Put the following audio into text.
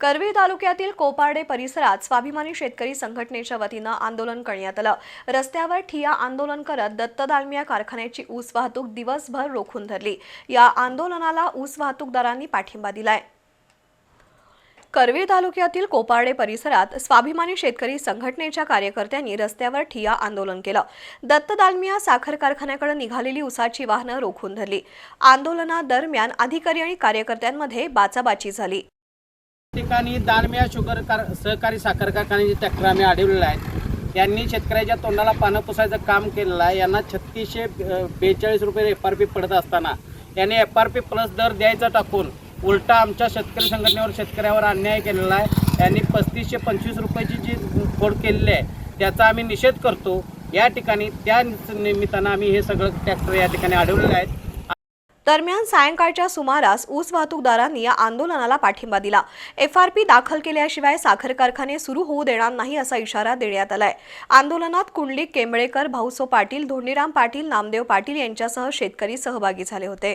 करवी तालुक्यातील कोपार्डे परिसरात स्वाभिमानी शेतकरी संघटनेच्या वतीनं आंदोलन करण्यात आलं. रस्त्यावर ठिया आंदोलन करत दत्तदालमिया कारखान्याची ऊस वाहतूक दिवसभर रोखून धरली. या आंदोलनाला ऊस वाहतूकदारांनी पाठिंबा दिलाय. करवीर तालुक्यातील कोपार्डे परिसरात स्वाभिमानी शेतकरी संघटनेच्या कार्यकर्त्यांनी रस्त्यावर ठिया आंदोलन केलं. दत्त दालमिया साखर कारखान्याकडे निघालेली उसाची वाहनं रोखून धरली. आंदोलनादरम्यान अधिकारी आणि कार्यकर्त्यांमध्ये बाचाबाची झाली. ठिकाणी दालमिया शुगर कार सहकारी साखर कारखान्याचे ट्रॅक्टर आम्ही अडवलेले आहेत. यांनी शेतकऱ्याच्या तोंडाला पानं पुसायचं काम केलेलं आहे. यांना छत्तीसशे बेचाळीस रुपये एफ आर पी पडत असताना यांनी एफ आर पी प्लस दर द्यायचा टाकून उलटा आमच्या शेतकरी संघटनेवर शेतकऱ्यावर अन्याय केलेला आहे. यांनी पस्तीसशे पंचवीस रुपयाची जी फोड केलेली आहे त्याचा आम्ही निषेध करतो. या ठिकाणी त्या निमित्तानं आम्ही हे सगळं ट्रॅक्टर या ठिकाणी अडवलेले आहेत दरम्यान सायंकाळच्या सुमारास ऊस वाहतूकदारांनी या आंदोलनाला पाठिंबा दिला. एफ आर पी दाखल केल्याशिवाय साखर कारखाने सुरू होऊ देणार नाही असा इशारा देण्यात आलाय. आंदोलनात कुंडलिक केंबळेकर भाऊसो पाटील धोंडीराम पाटील नामदेव पाटील यांच्यासह शेतकरी सहभागी झाले होते.